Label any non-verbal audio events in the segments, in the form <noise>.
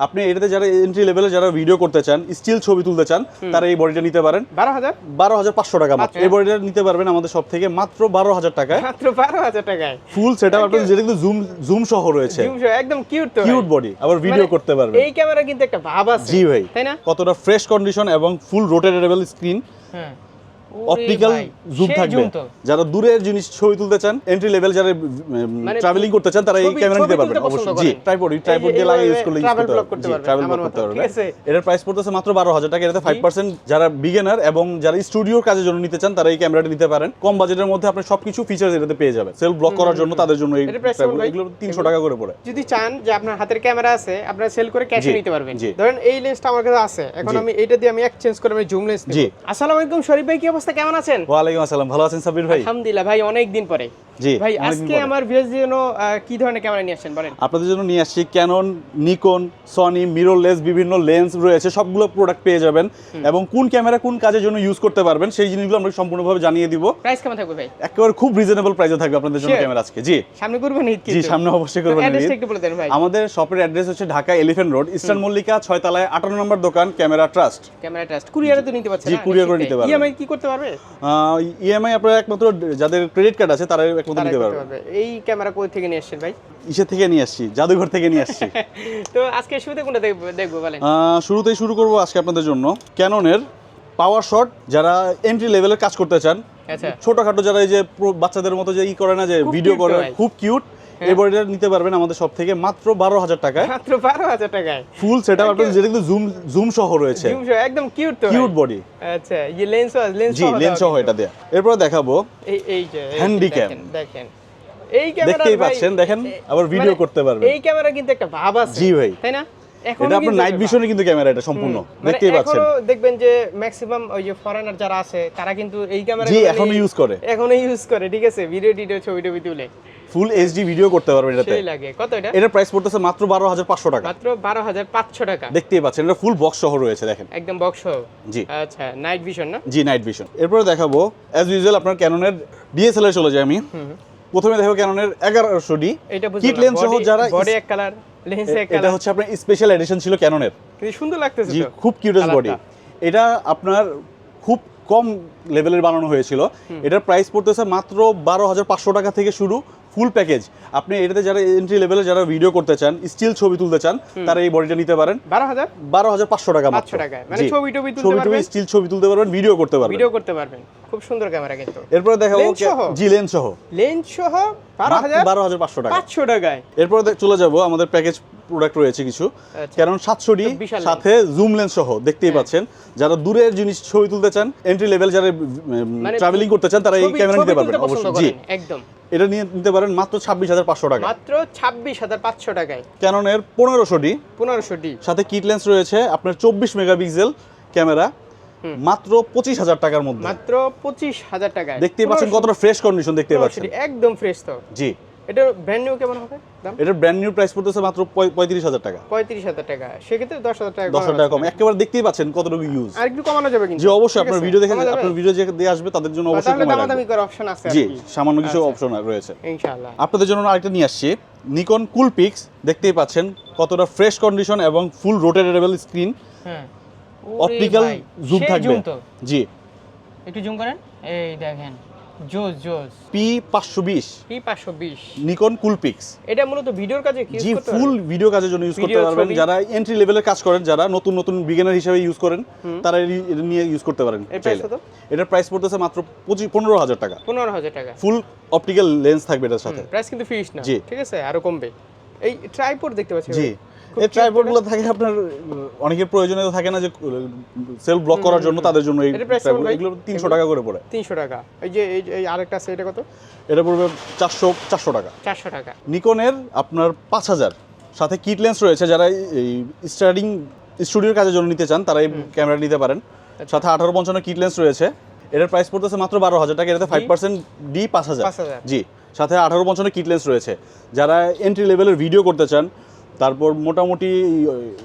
আপনি এটাতে যারা এন্ট্রি লেভেলে যারা ভিডিও করতে চান স্টিল ছবি তুলতে চান তারা এই বডিটা নিতে পারেন। বারো হাজার? বারো হাজার পাঁচশো টাকা মাত্র। এই বডিটা নিতে পারবেন আমাদের সব থেকে মাত্র বারো হাজার টাকায়। মাত্র বারো হাজার টাকায়। ফুল সেট আপ আপনার যেটা কিন্তু জুম জুম সহ রয়েছে। একদম কিউট কিউট বডি আবার ভিডিও মানে করতে পারবেন। এই ক্যামেরা কিন্তু একটা ভাব আছে। জি ভাই। তাই না? কতটা ফ্রেশ কন্ডিশন এবং ফুল রোটেটেবল স্ক্রিন হ্যাঁ অপটিক্যাল জুম থাকবে যারা দূরের জিনিস ছবি তুলতে চান এন্ট্রি লেভেল যারা মানে ট্রাভেলিং করতে চান তারা এই ক্যামেরা নিতে পারবেন অবশ্যই। জি ট্রাইপড ট্রাইপড দিয়ে লাগিয়ে ইউজ করলে ইউজ করতে পারবেন। ট্রাভেল ব্লগ করতে পারবেন। এটার প্রাইস পড়তেছে মাত্র 12000 টাকা এটাতে 5% যারা বিগিনার এবং যারা স্টুডিওর কাজের জন্য নিতে চান তারা এই ক্যামেরাটা নিতে পারেন। কম বাজেটের মধ্যে আপনি সবকিছু ফিচারস এটাতে পেয়ে যাবেন। সেলফ ব্লক করার জন্য তাদের জন্য এই? এগুলো 300 টাকা করে পড়ে। যদি চান যে আপনার হাতের ক্যামেরা আছে আপনারা সেল করে ক্যাশে নিতে পারবেন। ধরেন এই লেন্সটা আমার কাছে আছে এখন আমি এটা দিয়ে আমি এক্সচেঞ্জ করে আমি জুম লেন্স জি। আসসালামু আলাইকুম শরীফ ভাই কি অবস্থা? কেমন আছেন? ওয়ালাইকুম আসসালাম। ভালো আছেন সাবির ভাই? আলহামদুলিল্লাহ ভাই অনেক দিন পরে। জি ভাই আজকে আমার ভিউয়ার্স জন্য কি ধরনের ক্যামেরা নিয়ে আসছেন বলেন? আপনাদের জন্য নিয়ে আসছি ক্যানন নিকন সনি মিররলেস বিভিন্ন লেন্স রয়েছে সবগুলো প্রোডাক্ট পেয়ে যাবেন। এবং কোন ক্যামেরা কোন কাজের জন্য ইউজ করতে পারবেন সেই জিনিসগুলো আমরা সম্পূর্ণভাবে জানিয়ে দিব। প্রাইস কেমন থাকবে ভাই? একেবারে খুব রিজনেবল প্রাইসে থাকবে আপনাদের জন্য ক্যামেরা আজকে। জি। সামনে করবেন ঈদ জি সামনে অবশ্যই করবেন অ্যাড্রেসটা। একটু বলে দেন ভাই। আমাদের শপের অ্যাড্রেস হচ্ছে Dhaka elephant road eastern Mallika ছয় তলায় আঠারো নম্বর দোকান ক্যামেরা ট্রাস্ট ক্যামেরা ট্রাস্ট কুরিয়ারে তো নিতে পারছেন জি, courier করে নিতে পারবেন। ইএমআই কি করতে পারবে? ইএমআই আপনারা একমাত্র যাদের ক্রেডিট কার্ড আছে তারা একমাত্র নিতে পারবে। এই ক্যামেরা কোথা থেকে নিয়ে আসছেন ভাই? ইসে থেকে নিয়ে আসছি জাদুঘর থেকে নিয়ে আসছি। <laughs> তো আজকে শুরুতে কোনটা দেখব দেখব বলেন? শুরুতেই শুরু করব আজকে আপনাদের জন্য ক্যাননের পাওয়ার শট যারা এন্ট্রি লেভেলের কাজ করতে চান। আচ্ছা। ছোটখাটো যারা এই যে বাচ্চাদের মতো যে ই করে না যে ভিডিও করে খুব কিউট এই বডিটা নিতে পারবেন আমাদের সব থেকে মাত্র বারো হাজার টাকায়। মাত্র বারো হাজার টাকায়। ফুল সেট আপ আপনাদের যেটা কিন্তু জুম জুম সহ রয়েছে। জুম সহ একদম কিউট তো। কিউট বডি আচ্ছা এই লেন্স লেন্স জি লেন্স সহ এটা দেয়া। এরপর দেখাবো এই এই যে Handycam। দেখেন, এই ক্যামেরা দেখতেই পাচ্ছেন দেখেন আবার ভিডিও করতে পারবেন। এই ক্যামেরা কিন্তু একটা ভাব আছে জি ভাই। তাই না? এটা আপনার নাইট ভিশনে কিন্তু ক্যামেরা এটা সম্পূর্ণ। মানে দেখতেই পাচ্ছেন। এখনও দেখবেন যে ম্যাক্সিমাম ওই যে ফরেনার যারা আছে তারা কিন্তু এই ক্যামেরা জি এখনও ইউজ করে। এখনও ইউজ করে ঠিক আছে? ভিডিও টিডিও ছবি টবি তুলে। ফুল এইচডি ভিডিও করতে পারবেন এটাতে। সেই লাগে। কত এটা? এটার প্রাইস পড়তেছে মাত্র বারো হাজার পাঁচশো টাকা। মাত্র বারো হাজার পাঁচশো টাকা। দেখতেই পাচ্ছেন এটা ফুল বক্স সহ রয়েছে দেখেন। একদম বক্স সহ? জি। আচ্ছা নাইট ভিশন না? জি নাইট ভিশন এরপরে দেখাবো অ্যাজ ইউজুয়াল আপনার ক্যাননের ডিএসএলআর চলে যায় আমি। প্রথমে দেখো ক্যাননের এগারোশো ডি। এটা কিট লেন্স সহ যারা বডি এক কালার লেন্স এক এটা হচ্ছে আপনার স্পেশাল এডিশন ছিল ক্যাননের কিন্তু সুন্দর লাগতেছে জি খুব কিউটেস্ট বডি এটা আপনার খুব কম লেভেলের বানানো হয়েছিল। এটার প্রাইস পড়তেছে মাত্র বারো হাজার পাঁচশো টাকা থেকে শুরু। Full package. আপনি এটাতে যারা এন্ট্রি লেভেলে যারা ভিডিও করতে চান স্টিল ছবি তুলতে চান তারা এই বডিটা নিতে পারেন। বারো হাজার? বারো হাজার পাঁচশো টাকা পাঁচশো টাকা মানে ছবি টবি ছবি? স্টিল ছবি তুলতে পারবেন ভিডিও করতে পারবেন। ভিডিও করতে পারবেন। খুব সুন্দর ক্যামেরা কিন্তু। এরপরে দেখাবো জি লেন্স সহ। লেন্স সহ বারো হাজার পাঁচশো টাকা। পাঁচশো টাকায়। এরপরে চলে যাব আমাদের প্যাকেজ প্রোডাক্ট রয়েছে কিছু। আচ্ছা। কারণ হ্যাঁ। সাথে জুম লেন্স সহ দেখতেই পাচ্ছেন। যারা দূরের জিনিস ছবি তুলতে চান এন্ট্রি লেভেল যারা মানে ট্রাভেলিং করতে চান তারা এই ক্যামেরা নিতে পারবেন অবশ্যই। জি একদম। এটা নিয়ে নিতে পারেন মাত্র ছাব্বিশ হাজার পাঁচশো টাকা। মাত্র ছাব্বিশ হাজার পাঁচশো টাকায়। ক্যাননের পনেরোশো ডি পনেরোশো ডি সাথে কিট লেন্স রয়েছে আপনার চব্বিশ মেগাপিক্সেল ক্যামেরা। মাত্র পঁচিশ হাজার টাকার মধ্যে। মাত্র পঁচিশ হাজার টাকায়। দেখতেই পাচ্ছেন কতটা ফ্রেশ কন্ডিশন দেখতে পাচ্ছেন। একদম ফ্রেশ তো। জি। এটা ব্র্যান্ড নিউ কেমন হবে? দাম? এটার ব্র্যান্ড নিউ প্রাইস পড়তেছে মাত্র পঁয়ত্রিশ হাজার টাকা। পঁয়ত্রিশ হাজার টাকা। সেক্ষেত্রে দশ হাজার টাকা দশ হাজার টাকা কম। কমানো একেবারে দেখতেই পাচ্ছেন কতটুকু ইউজ আর একটু কমানো যাবে কিন্তু। জি অবশ্যই। আপনার ভিডিও দেখে যাবে? আপনার ভিডিও যে দিয়ে আসবে তাদের জন্য অবশ্যই কমায় রাখব। দামাদামি করার অপশন আছে জি সামান্য কিছু আচ্ছা। অপশন রয়েছে। ইনশাআল্লাহ। আপনাদের জন্য আরেকটা নিয়ে আসছি। নিকন কুল পিক্স দেখতেই পাচ্ছেন কতটা ফ্রেশ কন্ডিশন এবং ফুল রোটেটেবল স্ক্রিন হ্যাঁ অপটিক্যাল জুম থাকবে। জি। একটু জুম করেন। এই দেখেন জোস জোস। পি পাঁচশো বিশ। পি পাঁচশো বিশ। নিকন কুল পিক্স এটা মূলত ভিডিওর কাজে কি জি করতে ফুল ভিডিও কাজের জন্য ইউজ করতে পারবেন। যারা এন্ট্রি লেভেলের কাজ করেন যারা নতুন নতুন বিগিনার হিসেবে ইউজ করেন তারা এটা নিয়ে ইউজ করতে পারেন চাইলে। এটার প্রাইস পড়তেছে মাত্র পঁচিশ পনেরো হাজার টাকা। পনেরো হাজার টাকা। ফুল অপটিক্যাল লেন্স থাকবে এটার সাথে। প্রাইস কিন্তু ফিক্স না। জি। ঠিক আছে? আরও কমবে। এই ট্রাইপড দেখতে পাচ্ছি জি। এই cute ট্রাইপডগুলো থাকে আপনার অনেকের প্রয়োজনীয়তা থাকে না যে সেল ব্লক করার জন্য তাদের জন্য এই কেমন এগুলো তিনশো টাকা করে পড়ে। তিনশো টাকা। এই যে এই এই আরেকটা আছে এটা কত? এটা পড়বে চারশো চারশো টাকা। চারশো টাকা। নিকনের আপনার পাঁচ হাজার। সাথে কিট লেন্স রয়েছে যারা এই স্টার্টিং স্টুডিওর কাজের জন্য নিতে চান তারা এই ক্যামেরা নিতে পারেন। আচ্ছা। সাথে আঠারো পঞ্চান্ন কিট লেন্স রয়েছে। এটার প্রাইস পড়তেছে মাত্র বারো হাজার টাকা এটাতে ফাইভ পার্সেন্ট ডি পাঁচ হাজার। 5,000 জি। সাথে আঠারো পঞ্চান্ন কিট লেন্স রয়েছে। যারা এন্ট্রি লেভেলের ভিডিও করতে চান তারপর মোটামুটি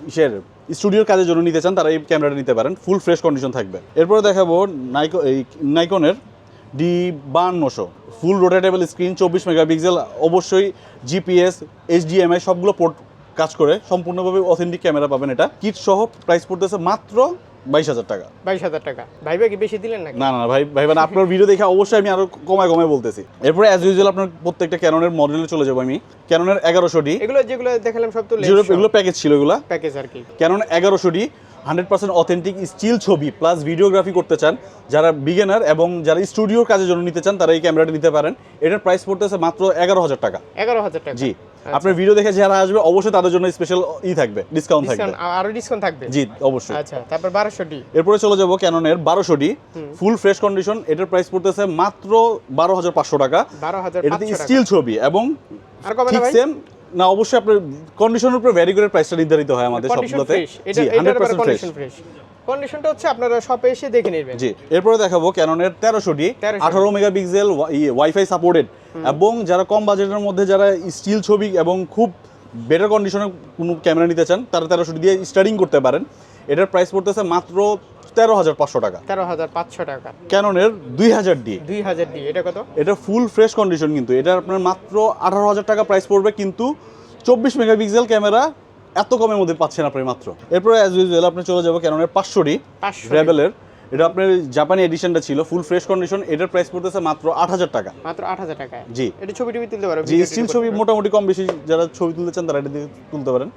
ইসের স্টুডিওর কাজের জন্য নিতে চান, তারা এই ক্যামেরাটা নিতে পারেন। ফুল ফ্রেশ কন্ডিশন থাকবে। এরপরে দেখাবো নাইকো এই নাইকনের ডি বান্নশো ফুল রোটেটেবল স্ক্রিন চব্বিশ মেগাপিক্সেল অবশ্যই জিপিএস এইচডিএমআই সবগুলো পোর্ট কাজ করে। সম্পূর্ণভাবে অথেন্টিক ক্যামেরা পাবেন এটা। কিট সহ প্রাইস পড়তেছে মাত্র বাইশ হাজার টাকা। বাইশ হাজার টাকা। ভাইবা কি বেশি দিলেন নাকি? না না ভাই ভাই মানে আপনার ভিডিও দেখে অবশ্যই আমি আরও কমায় কমায় বলতেছি। এরপরে অ্যাজ ইউজুয়াল আপনার প্রত্যেকটা ক্যাননের মডেলে চলে যাব আমি। ক্যাননের এগারোশো ডি এগুলো যেগুলো দেখালাম সব তো এগুলো প্যাকেজ ছিল এগুলো। প্যাকেজ আর কি। ক্যানন এগারোশো D hundred percent authentic still ছবি প্লাস ভিডিওগ্রাফি করতে চান যারা বিগিনার এবং যারা স্টুডিওর কাজের জন্য নিতে চান তারা এই ক্যামেরাটা নিতে পারেন। এটার প্রাইস পড়তেছে মাত্র এগারো হাজার টাকা। এগারো হাজার টাকা। জি। আপনার ভিডিও দেখে যারা আসবে অবশ্যই তাদের জন্য স্পেশাল ই থাকবে ডিসকাউন্ট থাকবে। আরও ডিসকাউন্ট থাকবে? জি অবশ্যই। আচ্ছা তারপর 1200 ডি এরপরে চলে যাব ক্যাননের 1200 ডি ফুল ফ্রেশ কন্ডিশন এটার প্রাইস পড়তেছে মাত্র 12500 টাকা 12500 টাকা। এটা এটাতে স্টিল ছবি এবং আর কবে সেম না অবশ্যই আপনার কন্ডিশনের উপর ভ্যারি করে প্রাইসটা নির্ধারিত হয় আমাদের সবগুলোতে জি এটার হান্ড্রেড ব্যাপারে পার্সেন্ট ফ্রেশ কন্ডিশনটা হচ্ছে আপনারা শপে এসে দেখে নেবেন। জি এরপরে দেখাবো ক্যাননের তেরোশো ডি 1300 আঠারো মেগাপিক্সেল ওয়াইফাই সাপোর্টেড এবং যারা কম বাজেটের মধ্যে যারা স্টিল ছবি এবং খুব বেটার কন্ডিশনের কোনো ক্যামেরা নিতে চান তারা তেরোশো দিয়ে স্টার্টিং করতে পারেন। এটার প্রাইস পড়তেছে মাত্র তেরো হাজার পাঁচশো টাকা। তেরো হাজার পাঁচশো টাকা। ক্যাননের দুই হাজার ডি দুই হাজার ডি এটা কত? এটা ফুল ফ্রেশ কন্ডিশন কিন্তু। এটা আপনার মাত্র আঠারো হাজার টাকা প্রাইস পড়বে কিন্তু চব্বিশ মেগাপিক্সেল ক্যামেরা এত কমের মধ্যে পাচ্ছেন আপনি মাত্র। এরপরে অ্যাজ ইউজুয়াল আপনি চলে যাব ক্যাননের পাঁচশো ডি রেবেলের এটা আপনার জাপানি এডিশনটা ছিল ফুল ফ্রেশ কন্ডিশন এটার প্রাইস পড়তেছে মাত্র আট হাজার টাকা। মাত্র আট হাজার টাকায়। জি। এটা ছবি টবি তুলতে পারো জি স্টিল ছবি মোটামুটি কম বেশি যারা ছবি তুলতে চান তারা এটা দিয়ে তুলতে পারেন।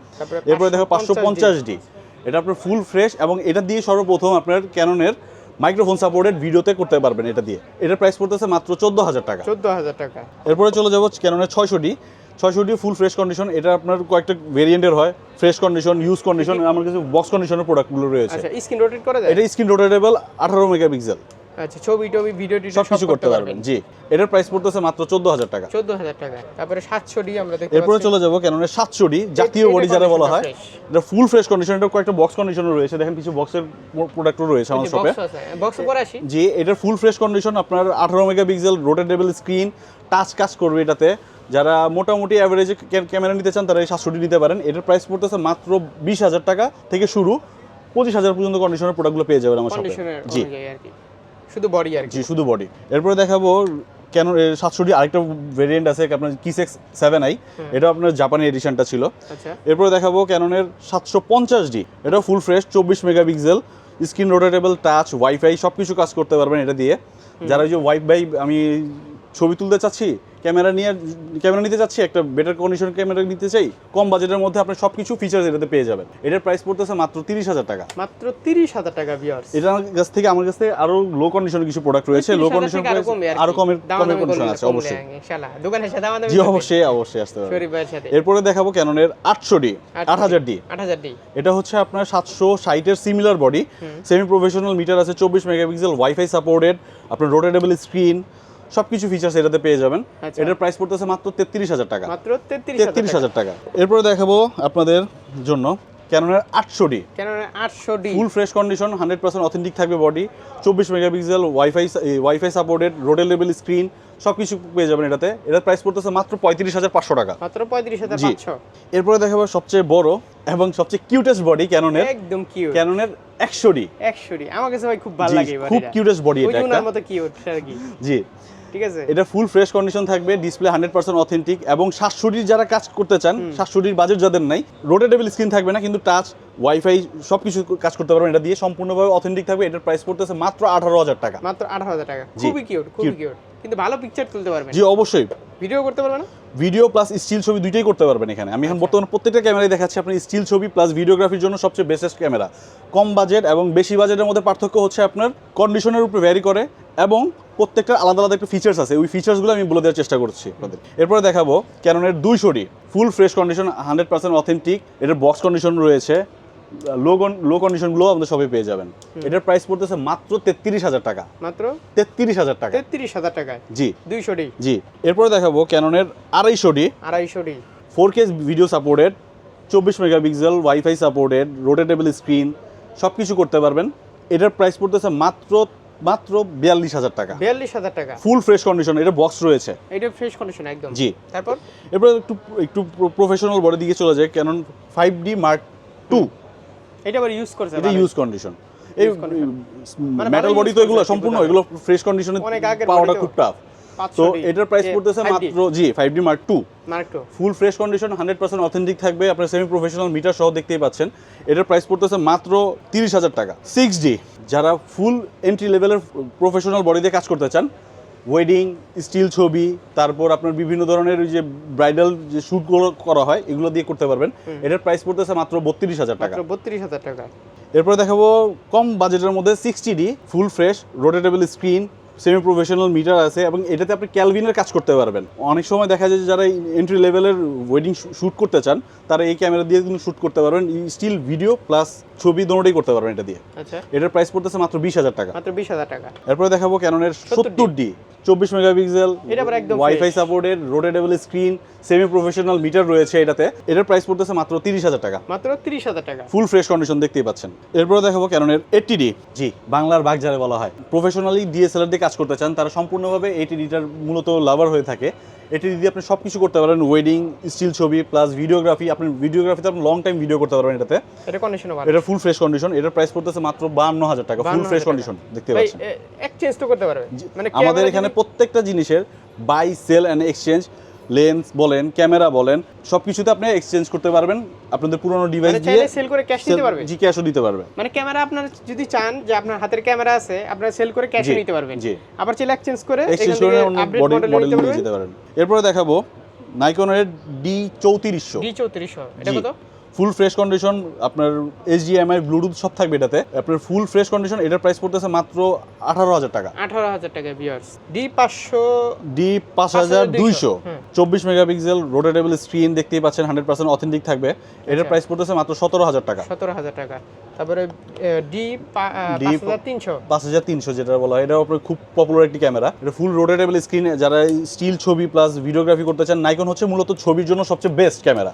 এরপরে দেখো পাঁচশো পঞ্চাশ ডি। এটা আপনার ফুল ফ্রেশ এবং এটা দিয়ে সর্বপ্রথম আপনার ক্যাননের মাইক্রোফোন সাপোর্টেড ভিডিওতে করতে পারবেন এটা দিয়ে। এটার প্রাইস পড়তেছে মাত্র চোদ্দ হাজার টাকা। চোদ্দ হাজার টাকা। এরপরে চলে যাব ক্যাননের ছয়শো ডি ছয়শো ডি ফুল ফ্রেশ কন্ডিশন এটা আপনার কয়েকটা ভেরিয়েন্টের হয়। ফ্রেশ কন্ডিশন ইউজ কন্ডিশন আমার কিছু বক্স কন্ডিশনের প্রোডাক্টগুলো রয়েছে। স্ক্রিন রোটেট করা যায়? এটা স্ক্রিন রোটেটেবল আঠারো মেগাপিক্সেল আচ্ছা ছবি টবি ভিডিও টিডিও সব কিছু করতে পারবেন। জি এটার প্রাইস পড়তেছে মাত্র চোদ্দ হাজার টাকা। চোদ্দ হাজার টাকা। তারপরে সাতশো ডি আমরা দেখতে এরপরে চলে যাব ক্যাননের সাতশো ডি জাতীয় বডি যারা বলা হয় এটা ফুল ফ্রেশ কন্ডিশন এটা কয়েকটা বক্স কন্ডিশনও রয়েছে। দেখেন কিছু বক্সের প্রোডাক্টও রয়েছে আমার শপে বক্স করে আসি। জি এটার ফুল ফ্রেশ কন্ডিশন আপনার আঠারো মেগাপিক্সেল রোটেটেবল স্ক্রিন টাচ কাজ করবে এটাতে। যারা মোটামুটি অ্যাভারেজে ক্যামেরা নিতে চান তারা এই সাতশোটি নিতে পারেন। এটার প্রাইস পড়তেছে মাত্র বিশ হাজার টাকা থেকে শুরু। পঁচিশ হাজার পর্যন্ত কন্ডিশনের প্রোডাক্টগুলো পেয়ে যাবেন আমার কন্ডিশনের জি। শুধু বডি আর কি। জি শুধু বডি এরপরে দেখাবো কেন সাতশোটি আরেকটা ভেরিয়েন্ট আছে আপনার কিসেক্স সেভেন আই এটা আপনার জাপানি এডিশনটা ছিল। আচ্ছা। এরপরে দেখাবো ক্যাননের সাতশো পঞ্চাশ ডি এটা ফুল ফ্রেশ চব্বিশ megapixel screen rotatable touch wifi সব কিছু কাজ করতে পারবেন এটা দিয়ে। যারা ওই যে ওয়াইফাই আমি ছবি তুলতে চাচ্ছি ক্যামেরা নিয়ে ক্যামেরা নিতে চাচ্ছি একটা বেটার কন্ডিশন ক্যামেরা নিতে চাই কম বাজেটের মধ্যে আপনি সব কিছু ফিচার্স এটাতে পেয়ে যাবেন। এটার প্রাইস পড়তেছে মাত্র তিরিশ হাজার টাকা। মাত্র তিরিশ হাজার টাকা ভিউয়ার্স এটা আমার কাছ থেকে আমার কাছ আরও লো কন্ডিশনের কিছু প্রোডাক্ট রয়েছে লো কন্ডিশন আরও। কমের কমের কন্ডিশন আছে অবশ্যই। ইনশাআল্লাহ। দোকানের সাথে আমাদের জি অবশ্যই অবশ্যই আসতে সাথে। এরপরে দেখাবো ক্যাননের আটশো ডি আট হাজার ডি আট হাজার ডি এটা হচ্ছে আপনার সাতশো সাইটের similar body semi professional meter আছে চব্বিশ মেগাপিক্সেল ওয়াইফাই সাপোর্টেড আপনার রোটেটেবল স্ক্রিন সব কিছু ফিচার্স এটাতে পেয়ে যাবেন। আচ্ছা। এটার প্রাইস পড়তেছে মাত্র তেত্রিশ হাজার টাকা। মাত্র তেত্রিশ হাজার টাকা। এরপরে দেখাবো আপনাদের জন্য ক্যাননের আটশো ডি। কেন আটশো D. Full fresh condition hundred percent authentic থাকবে বডি চব্বিশ megapixel wifi wifi supported rotatable screen সব কিছু পেয়ে যাবেন এটাতে। এটার প্রাইস পড়তেছে মাত্র পঁয়ত্রিশ হাজার পাঁচশো টাকা। মাত্র পঁয়ত্রিশ হাজার জি। এরপরে দেখাবো সবচেয়ে বড় এবং সবচেয়ে কিউটেস্ট বডি ক্যাননের একদম কিউট ক্যাননের একশো ডি। একশো ডি। আমার কাছে ভাই খুব ভালো লাগে খুব কিউটেস্ট বডি এটা মতো কিউট জি। ঠিক আছে? এটা ফুল ফ্রেশ কন্ডিশন থাকবে ডিসপ্লে হান্ড্রেড পার্সেন্ট অথেন্টিক এবং শাশুড়ির যারা কাজ করতে চান শাশুড়ির বাজেট যাদের নাই রোটেটেবল স্ক্রিন থাকবে না কিন্তু টাচ ওয়াইফাই সব কিছু কাজ করতে পারবেন। এটা দিয়ে সম্পূর্ণভাবে অথেন্টিক থাকবে। এটার প্রাইস পড়তেছে মাত্র আঠারো হাজার টাকা। মাত্র আঠারো হাজার টাকা। খুবই কিউট খুবই কিউট কিন্তু ভালো পিকচার তুলতে পারবেন। জি অবশ্যই। ভিডিও করতে পারবে না? ভিডিও প্লাস স্টিল ছবি দুইটাই করতে পারবেন এখানে। আমি এখন বর্তমানে প্রত্যেকটা ক্যামেরায় দেখাচ্ছি আপনি স্টিল ছবি প্লাস ভিডিওগ্রাফির জন্য সবচেয়ে বেস্টেস্ট ক্যামেরা। কম বাজেট এবং বেশি বাজেটের মধ্যে পার্থক্য হচ্ছে আপনার কন্ডিশনের উপরে ভ্যারি করে এবং প্রত্যেকটা আলাদা আলাদা একটা ফিচার্স আছে। ওই ফিচার্সগুলো আমি বলে দেওয়ার চেষ্টা করছি আপনাদের। এরপরে দেখাবো ক্যাননের দুইশো D full fresh condition hundred percent authentic এটার বক্স কন্ডিশন রয়েছে। লো লো কন্ডিশনগুলো আমাদের সবই পেয়ে যাবেন। এটার প্রাইস পড়তেছে মাত্র তেত্রিশ হাজার টাকা। মাত্র? তেত্রিশ হাজার টাকা। তেত্রিশ হাজার টাকায়? জি। দুইশো ডি? জি। এরপরে দেখাবো ক্যাননের আড়াইশো ডি। আড়াইশো D. Four K video supported চব্বিশ megapixel wifi supported rotatable screen সব কিছু করতে পারবেন। এটার প্রাইস পড়তেছে মাত্র মাত্র বিয়াল্লিশ হাজার টাকা। বিয়াল্লিশ হাজার টাকা। ফুল ফ্রেশ কন্ডিশন এটা বক্স রয়েছে। এটা ফ্রেশ কন্ডিশন একদম। জি। তারপর? এরপর একটু একটু প্রফেশনাল বডি দিকে চলে যায় Canon five D mark two এটা আবার ইউজ করছে এটা ইউজ কন্ডিশন এই condition। মানে মেটাল বডি তো এগুলো সম্পূর্ণ এগুলো ফ্রেশ কন্ডিশনে পাওয়াটা খুব টাফ তো এটার প্রাইস পড়তেছে মাত্র জি five D mark two full fresh condition hundred percent authentic থাকবে আপনার সেমি প্রফেশনাল মিটার সহ দেখতেই পাচ্ছেন। এটার প্রাইস পড়তেছে মাত্র তিরিশ হাজার টাকা সিক্স ডি যারা ফুল এন্ট্রি লেভেলের প্রফেশনাল বডি দিয়ে কাজ করতে চান ওয়েডিং স্টিল ছবি তারপর আপনার বিভিন্ন ধরনের ওই যে ব্রাইডাল যে শ্যুটগুলো করা হয় এগুলো দিয়ে করতে পারবেন। এটার প্রাইস পড়তেছে মাত্র বত্রিশ হাজার টাকা। বত্রিশ হাজার টাকা। এরপরে দেখাবো কম বাজেটের মধ্যে sixty D full fresh rotatable screen semi professional meter আছে এবং এটাতে আপনি ক্যালভিনের কাজ করতে পারবেন। অনেক সময় দেখা যায় যে যারা এন্ট্রি লেভেলের ওয়েডিং শ্যুট করতে চান তারা এই ক্যামেরা দিয়ে কিন্তু শ্যুট করতে পারবেন। স্টিল ভিডিও প্লাস ছবি দোনোটাই করতে পারবেন এটা দিয়ে। আচ্ছা। এটার প্রাইস পড়তেছে মাত্র বিশ হাজার টাকা। মাত্র বিশ হাজার টাকা। এরপরে দেখাবো ক্যাননের সত্তর ডি চব্বিশ megapixel wifi. Supported rotatable screen semi professional meter রয়েছে এটাতে। এটার প্রাইস পড়তেছে মাত্র তিরিশ হাজার টাকা। মাত্র তিরিশ হাজার টাকা। ফুল ফ্রেশ কন্ডিশন দেখতেই পাচ্ছেন। এরপরে দেখাবো ক্যাননের এইটটি জি বাংলার বাঘ যারা বলা হয়। প্রফেশনালি ডিএসএলআর দিয়ে কাজ করতে চান তারা সম্পূর্ণভাবে এইটি ডিটার মূলত লাভার হয়ে থাকে। এটি দিয়ে আপনি সব কিছু করতে পারেন ওয়েডিং স্টিল ছবি প্লাস ভিডিওগ্রাফি আপনি ভিডিওগ্রাফিতে আপনি লং টাইম ভিডিও করতে পারবেন এটাতে। এটা কন্ডিশন এটা ফুল ফ্রেশ কন্ডিশন এটার প্রাইস পড়তেছে মাত্র বান্ন হাজার টাকা ফুল ফ্রেশ কন্ডিশন দেখতে পাচ্ছেন। এক্সচেঞ্জ তো করতে পারবে। মানে আমাদের এখানে প্রত্যেকটা জিনিসের buy sell and exchange lens বলেন ক্যামেরা বলেন সব কিছুতে আপনি এক্সচেঞ্জ করতে পারবেন। আপনাদের পুরনো ডিভাইস মানে দিয়ে সেল করে ক্যাশ নিতে পারবে? জি ক্যাশও দিতে পারবে। মানে ক্যামেরা আপনার যদি চান যে আপনার হাতের ক্যামেরা আছে আপনারা সেল করে ক্যাশ নিতে পারবেন। জি। আবার চাইলে এক্সচেঞ্জ করে এক্সচেঞ্জ করে আপডেট মডেল নিতে নিয়ে পারবেন। এরপরে দেখাবো নাইকনের ডি চৌত্রিশশো। ডি চৌত্রিশশো। এটা কত? ফুল ফ্রেশ কন্ডিশন আপনার এইচডিএমআই ব্লুটুথ সব থাকবে এটাতে। আপনার ফুল ফ্রেশ কন্ডিশন এটার প্রাইস পড়তেছে মাত্র আঠারো হাজার টাকা। আঠারো হাজার টাকা ভিউয়ার্স ডি পাঁচশো ডি পাঁচ হাজার দুইশো চব্বিশ মেগাপিক্সেল রোটেটেবল স্ক্রিন দেখতেই পাচ্ছেন হান্ড্রেড পার্সেন্ট অথেন্টিক থাকবে। এটার আচ্ছা। প্রাইস পড়তেছে মাত্র সতেরো হাজার টাকা। সতেরো হাজার টাকা। তারপরে ডি পাঁচ হাজার তিনশো। পাঁচ হাজার তিনশো যেটা বলা হয়। এটা আপনার খুব পপুলার একটি ক্যামেরা এটা ফুল রোটেটেবল স্ক্রিন যারা স্টিল ছবি প্লাস ভিডিওগ্রাফি করতে চান নাইকন হচ্ছে মূলত ছবির জন্য সবচেয়ে বেস্ট ক্যামেরা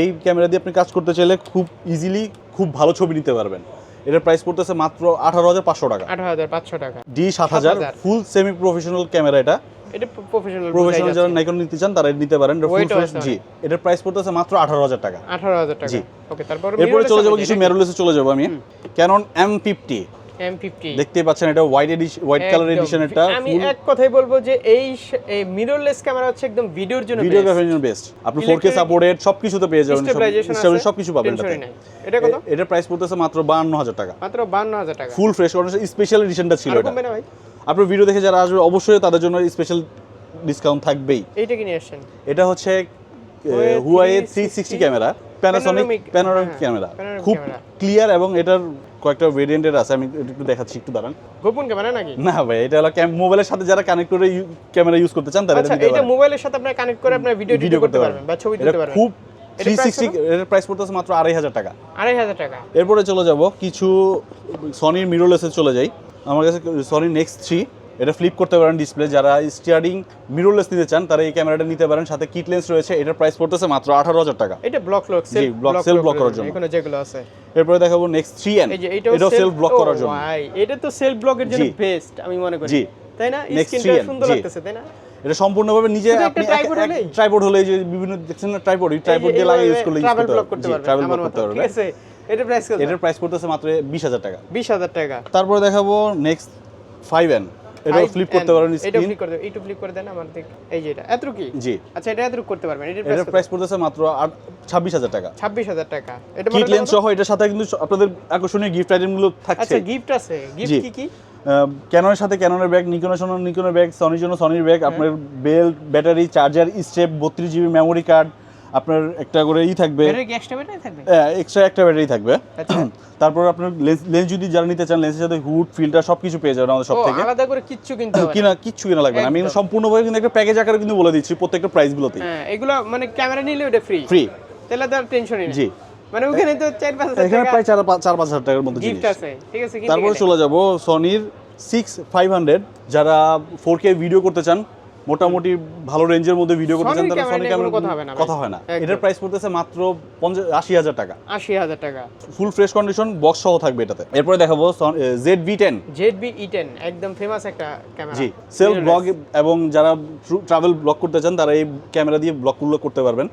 এই ক্যামেরা দিয়ে আপনি কাজ করতে চাইলে খুব ইজিলি খুব ভালো ছবি নিতে পারবেন। এটার প্রাইস পড়তেছে মাত্র আঠারো হাজার পাঁচশো টাকা। আঠারো হাজার পাঁচশো টাকা। ডি সাত হাজার 7,000 ফুল সেমি প্রফেশনাল ক্যামেরা এটা। এটা প্রফেশনাল প্রফেশনাল যারা নাইকন নিতে চান তারা নিতে পারেন। এটা ফুল ফ্রেশ জি এটার প্রাইস পড়তেছে মাত্র আঠারো হাজার টাকা। আঠারো হাজার টাকা। জি। ওকে তারপর এরপরে চলে যাব কিছু মেরুলেসে চলে যাব আমি। Canon M fifty M fifty দেখতেই পাচ্ছেন এটা white edition white colour edition এটা আমি এক কথাই বলব যে এই মিররলেস ক্যামেরা হচ্ছে একদম ভিডিওর জন্য ভিডিওগ্রাফির জন্য বেস্ট আপনি 4K Electronic সাপোর্টেড সবকিছুতে পেয়ে যাবেন স্টেবিলাইজেশন সবকিছু পাবেন এটাতে এটা কত? এ- এটার প্রাইস পড়তেছে মাত্র 52000 টাকা। মাত্র বান্ন হাজার টাকা। ফুল ফ্রেশ কন্ডিশন স্পেশাল এডিশনটা ছিল এটা। আপনার ভিডিও দেখে যারা আসবে অবশ্যই তাদের জন্য স্পেশাল ডিসকাউন্ট থাকবেই। এইটা কি নিয়ে আসছেন। এটা হচ্ছে Huawei 360 three sixty camera Panasonic panoramic camera খুব ক্লিয়ার এবং এটার কয়েকটা ভেরিয়েন্টের আছে আমি একটু দেখাচ্ছি একটু দাঁড়ান। গোপন ক্যামেরা নাকি? না ভাই এটা হলো মোবাইলের সাথে যারা কানেক্ট করে ক্যামেরা ইউজ করতে চান তারা এটা আচ্ছা এটা মোবাইলের সাথে আপনি কানেক্ট করে আপনার ভিডিও ভিডিও করতে পারবেন বা ছবি তুলতে পারবেন। খুব এটার থ্রি price সিক্সটি এর প্রাইস পড়তেছে মাত্র আড়াই হাজার টাকা। আড়াই হাজার টাকা। এরপরে চলে যাব কিছু সনির মিররলেসে চলে যাই। আমার কাছে সনি নেক্সট থ্রি এটা ফ্লিপ করতে পারেন ডিসপ্লে যারা স্টিয়ারিং মিররলেস নিতে চান তারা এই ক্যামেরাটা নিতে পারেন। সাথে কিট লেন্স রয়েছে এটার প্রাইস পড়তেছে মাত্র আঠারো হাজার টাকা। এটা vlog log self vlog self vlog করার জন্য। এখানে যেগুলো আছে। এরপরে দেখাবো নেক্সট 3n এটা সেল ব্লক করার জন্য। ভাই এটা তো সেল ব্লকের জন্য বেস্ট আমি মনে করি। জি। তাই না? স্ক্রিনটা সুন্দর লাগতেছে তাই না? এটা সম্পূর্ণভাবে নিজে আপনি ট্রাইপড হলে যে বিভিন্ন দেখছেন না ট্রাইপড ট্রাইপড দিয়ে লাগিয়ে ইউজ করলে করতে পারবেন ট্রাভেল ব্লক করতে পারবেন ঠিক আছে? এটার প্রাইস কত? এটার প্রাইস পড়তেছে মাত্র 20000 টাকা। 20000 টাকা। তারপরে দেখাবো নেক্সট 5n এটা ফ্লিপ করতে পারেন এটা ফ্লিপ করে দেন এটা ফ্লিপ করে দেন আমার দিক। এই যে এটা এত কি জি। আচ্ছা এটা এত করতে পারবেন এটা প্রাইস পড়তেছে মাত্র 26000 টাকা। 26000 টাকা। এটা কিট লেন্স সহ এটার সাথে কিন্তু আপনাদের আকর্ষণীয় গিফট আইটেমগুলো থাকছে। আচ্ছা গিফট আছে। গিফট কি কি? ক্যানোনের সাথে ক্যানোনের ব্যাগ নিকোনের জন্য নিকোনের ব্যাগ সনির জন্য সনির ব্যাগ আপনার বেল ব্যাটারি চার্জার স্টেপ বত্রিশ জিবি মেমোরি কার্ড আপনার একটা করে ই থাকবে। এক্সট্রা এক্সট্রা একটা ব্যাটারি থাকবে। আচ্ছা। <clears throat> তারপর আপনার লেন্স যদি যারা নিতে চান লেন্সের সাথে হুড ফিল্টার সব কিছু পেয়ে যাবেন আমাদের সব থেকে আলাদা করে কিচ্ছু কিনতে হবে না। কিনা কিচ্ছু কিনা লাগবে না। আমি। সম্পূর্ণভাবে কিন্তু একটা প্যাকেজ আকারে কিন্তু বলে দিচ্ছি প্রত্যেকটা প্রাইসগুলোতেই হ্যাঁ এগুলো মানে ক্যামেরা নিলে ওটা ফ্রি ফ্রি তাহলে তো টেনশন নেই। জি। মানে ওখানে তো চার পাঁচ হাজার এখানে টাকা প্রায় চার পা- চার পাঁচ হাজার টাকার মতো জিনিস। আছে। ঠিক আছে তারপর চলে যাব সনির সিক্স ফাইভ হান্ড্রেড যারা ফোর কে ভিডিও করতে চান মোটামুটি ভালো রেঞ্জের মধ্যে ভিডিও করতে চান camera সনি ক্যামেরা কথা হবে না কথা হয় না। এটার প্রাইস পড়তেছে মাত্র পঞ্চাশ আশি হাজার টাকা। আশি হাজার টাকা। ফুল ফ্রেশ কন্ডিশন বক্স সহ থাকবে এটাতে। এরপরে দেখাবো Z V ten Z V E ten একদম ফেমাস একটা ক্যামেরা জি সেলফ ব্লগ এবং যারা ট্রাভেল ব্লগ করতে চান তারা এই ক্যামেরা দিয়ে ব্লগগুলো করতে পারবেন।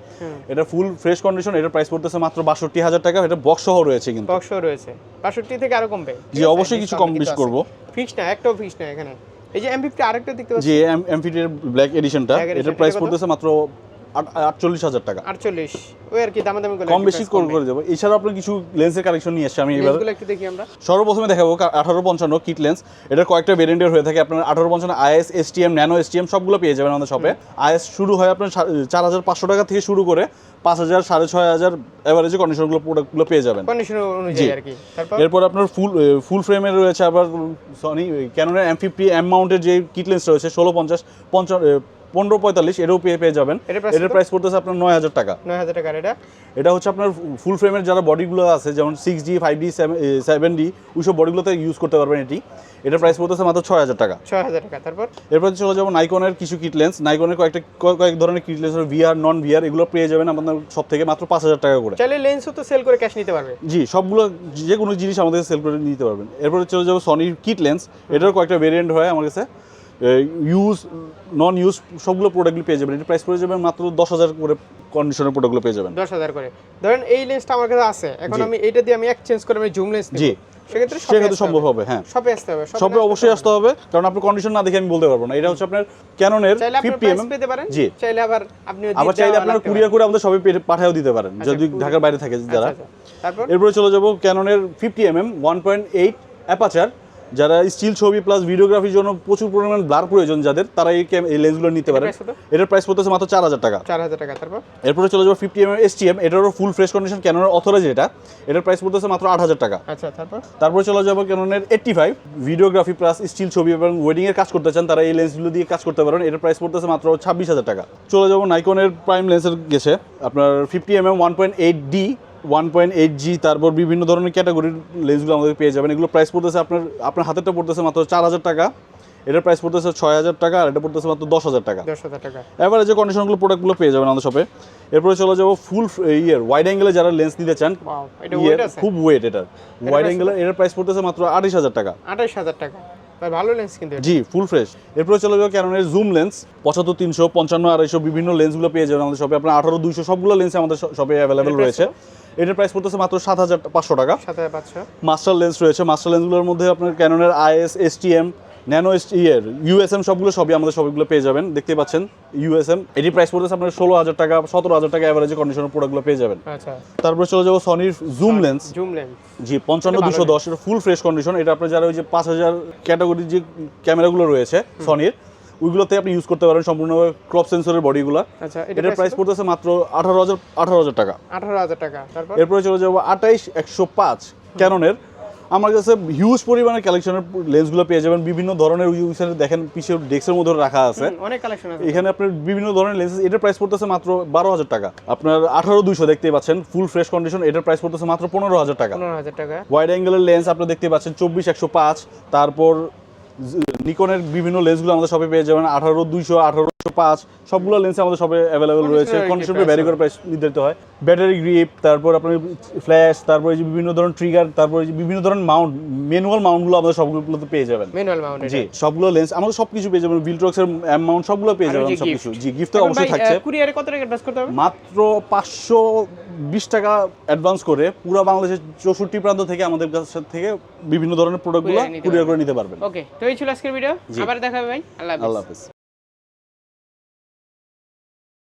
এটা ফুল ফ্রেশ কন্ডিশন এটার প্রাইস পড়তেছে মাত্র বাষট্টি হাজার টাকা। এটা বক্স সহ রয়েছে কিন্তু। বক্সও রয়েছে। বাষট্টি থেকে আরও কমবে। জি অবশ্যই কিছু কম বেশি করব। ফিক্স না একটাও ফিক্স না এখানে। এই যে এমপিপি আরেকটা দেখতে পাচ্ছি। যে এমফিটের ব্ল্যাক এডিশনটা এটার প্রাইস পড়তেছে মাত্র আটচল্লিশ হাজার টাকা। আটচল্লিশ। ওই আর কি দামে দামে কম বেশি করে করে দেবো। এছাড়াও আপনার কিছু লেন্সের কালেকশন নিয়ে এসছি আমি এবার একটু দেখি আমরা। সর্বপ্রথমে দেখাবো আঠারো পঞ্চান্ন কিট লেন্স। এটার কয়েকটা ভেরিয়েন্টের হয়ে থাকে। আপনার আঠারো পঞ্চান্ন আইএস এসটিএম ন্যানো এসটিএম সবগুলো পেয়ে যাবেন আমাদের শপে আইএস শুরু হয় আপনার চার হাজার পাঁচশো টাকা থেকে শুরু করে পাঁচ হাজার সাড়ে ছয় হাজার এভারেজে কন্ডিশনগুলো প্রোডাক্টগুলো পেয়ে যাবেন। এরপর আপনার ফুল ফুল ফ্রেমের রয়েছে আবার সনি ক্যানোনের এম ফিফটি এম মাউন্টের যে কিট লেন্স রয়েছে ষোলো পঞ্চাশ পঞ্চান্ন পনেরো পঁয়তাল্লিশ এটাও পেয়ে পেয়ে যাবেন। এটার? প্রাইস পড়তেছে আপনার নয় হাজার টাকা। নয় হাজার টাকার এটা? এটা হচ্ছে আপনার ফুল ফ্রেমের যারা বডিগুলো আছে যেমন six D five D seven D ওইসব বডিগুলোতে ইউজ করতে পারবেন এটি। এটার প্রাইস পড়তেছে মাত্র ছয় হাজার টাকা। ছয় হাজার টাকা তারপর? এরপর চলে যাব নাইকনের কিছু কিট লেন্স নাইকনের কয়েকটা কয়েক- কয়েক ধরনের kit lens VR non VR এগুলো পেয়ে যাবেন আপনার সব থেকে মাত্র পাঁচ হাজার টাকা করে। চাইলে লেন্সও তো সেল করে ক্যাশ নিতে পারবে। জি সবগুলো যে কোনো জিনিস আমাদের সেল করে নিতে পারবেন। এরপরে চলে যাব সনির কিট লেন্স এটার কয়েকটা ভেরিয়েন্ট হয় আমার কাছে। ইউজ নন ইউজ সবগুলো প্রোডাক্টগুলো পেয়ে যাবেন। এটা প্রাইস পড়ে যাবেন মাত্র দশ হাজার করে কন্ডিশনের প্রোডাক্টগুলো পেয়ে যাবেন। দশ হাজার করে। ধরেন এই লেন্সটা আমার কাছে আছে। এখন আমি এইটা দিয়ে আমি এক্সচেঞ্জ করে আমি জুম লেন্স জি। সেক্ষেত্রে সম্ভব হবে। হ্যাঁ। শপে আসতে হবে। সবে অবশ্যই আসতে হবে কারণ আপনার কন্ডিশন না দেখে আমি বলতে পারব না। এটা হচ্ছে আপনার ক্যাননের ফিফটি এম পেতে পারেন। জি। চাইলে আবার আপনি আবার চাইলে আপনারা কুরিয়ার করে আমাদের সবে পাঠাও দিতে পারেন যদি ঢাকার বাইরে থাকে যারা। আচ্ছা, এরপরে চলে যাব ক্যাননের fifty M M one point eight aperture যারা স্টিল ছবি প্লাস ভিডিওগ্রাফির জন্য প্রচুর পরিমাণ ব্লার প্রয়োজন যাদের তারা এই এই লেন্সগুলো নিতে পারে এটার প্রাইস পড়তেছে মাত্র চার হাজার টাকা। চার হাজার টাকা তারপর? এরপরে চলে যাব fifty M S T M এটারও ফুল ফ্রেশ কন্ডিশন ক্যাননের অথরাইজ এটা। এটার প্রাইস পড়তেছে মাত্র আট হাজার টাকা। আচ্ছা তারপর? তারপরে চলে যাব ক্যাননের eighty five videography plus still ছবি এবং ওয়েডিং এর কাজ করতে চান তারা এই লেন্সগুলো দিয়ে কাজ করতে পারেন। এটার প্রাইস পড়তেছে মাত্র ছাব্বিশ হাজার টাকা। চলে যাব নাইকনের প্রাইম লেন্সের গেছে। আপনার fifty M M one point eight D one point eight G তারপর বিভিন্ন ধরনের ক্যাটাগরির লেন্সগুলো আমাদের পেয়ে যাবেন। এগুলো প্রাইস পড়তেছে আপনার আপনার হাতেরটা পড়তেছে মাত্র চার হাজার টাকা। এটার প্রাইস পড়তেছে ছয় হাজার টাকা আর এটা পড়তেছে মাত্র দশ হাজার টাকা। দশ হাজার টাকা। এবারে যে কন্ডিশনগুলো প্রোডাক্টগুলো পেয়ে যাবেন আমাদের শপে এরপরে চলে যাব ফুল ইয়ের ওয়াইড অ্যাঙ্গেলে যারা লেন্স নিতে চান খুব ওয়েট এটার ওয়াইড অ্যাঙ্গেলের এটার প্রাইস পড়তেছে মাত্র আঠাশ হাজার টাকা। আঠাশ হাজার টাকা। ভালো লেন্স কিন্তু জি ফুল ফ্রেশ এরপরে চলে যাবে ক্যাননের জুম লেন্স পঁচাত্তর তিনশো পঞ্চান্ন আড়াইশো বিভিন্ন লেন্সগুলো পেয়ে যাবেন আমাদের শপে আপনার আঠারো দুইশো সবগুলো লেন্স আমাদের শপে অ্যাভেলেবেল রয়েছে। এটার প্রাইস পড়তেছে মাত্র সাত হাজার পাঁচশো টাকা। মাস্টার লেন্স রয়েছে। মাস্টার লেন্সগুলোর মধ্যে আপনার ক্যাননের আইএস এসটিএম ন্যানো ইয়ের ইউএসএম সবগুলো সবই আমাদের সবগুলো পেয়ে যাবেন। দেখতে পাচ্ছেন ইউএসএম এটি প্রাইস পড়তেছে আপনার ষোলো হাজার টাকা সতেরো হাজার টাকা অ্যাভারেজে কন্ডিশনের প্রোডাক্টগুলো পেয়ে যাবেন। আচ্ছা। তারপরে চলে যাব সনির zoom lens zoom lens G পঞ্চান্ন দুশো দশ এটা ফুল ফ্রেশ কন্ডিশন এটা আপনার যারা ওই যে পাঁচ হাজার ক্যাটাগরির যে ক্যামেরাগুলো রয়েছে সনির ওইগুলোতে আপনি ইউজ করতে পারেন সম্পূর্ণভাবে ক্রপ সেন্সরের বডিগুলো আচ্ছা এটার প্রাইস পড়তেছে মাত্র আঠারো হাজার আঠারো হাজার টাকা। আঠারো হাজার টাকা তারপর? এরপরে চলে যাব আঠাইশ একশো পাঁচ ক্যাননের। আমার কাছে হিউজ পরিমাণে কালেকশনের লেন্সগুলো পেয়ে যাবেন। বিভিন্ন ধরনের ইউসার দেখেন পিছিয়ে ডেস্কের মধ্যে রাখা আছে। অনেক কালেকশন আছে। এখানে আপনার বিভিন্ন ধরনের লেন্স এটার প্রাইস পড়তেছে মাত্র বারো হাজার টাকা। আপনার আঠারো দুইশো দেখতে পাচ্ছেন ফুল ফ্রেশ কন্ডিশন এটার প্রাইস পড়তেছে মাত্র পনেরো হাজার টাকা। পনেরো হাজার টাকা। ওয়াইড অ্যাঙ্গেলের লেন্স আপনি দেখতে পাচ্ছেন চব্বিশ একশো পাঁচ। তারপর নিকনের বিভিন্ন লেন্সগুলো আমাদের শপে পেয়ে যাবেন। আঠারো দুইশো আঠারোশো পাঁচ সবগুলো লেন্স আমাদের শপে অ্যাভেলেবেল রয়েছে। কন্ডিশন ভ্যারি করে প্রাইস নির্ধারিত হয়। ব্যাটারি গ্রিপ তারপর আপনার ফ্ল্যাশ তারপর যে বিভিন্ন ধরনের ট্রিগার তারপর যে বিভিন্ন ধরনের মাউন্ট ম্যানুয়াল মাউন্টগুলো আমাদের সবগুলোতে পেয়ে যাবেন। ম্যানুয়াল মাউন্ট জি সবগুলো লেন্স আমাদের সব কিছু পেয়ে যাবেন। ভিলট্রক্সের অ্যামাউন্ট সবগুলো পেয়ে যাবেন সব কিছু জি গিফট তো অবশ্যই থাকছে। কুরিয়ারে কত টাকা অ্যাডভান্স করতে হবে? মাত্র পাঁচশো বিশ টাকা অ্যাডভান্স করে পুরো বাংলাদেশের চৌষট্টি প্রান্ত থেকে আমাদের কাছ থেকে বিভিন্ন ধরনের প্রোডাক্টগুলো কুরিয়ার করে নিতে পারবেন। ওকে তো এই ছিল আজকের ভিডিও আবার দেখা হবে ভাই। আল্লাহ হাফিজ।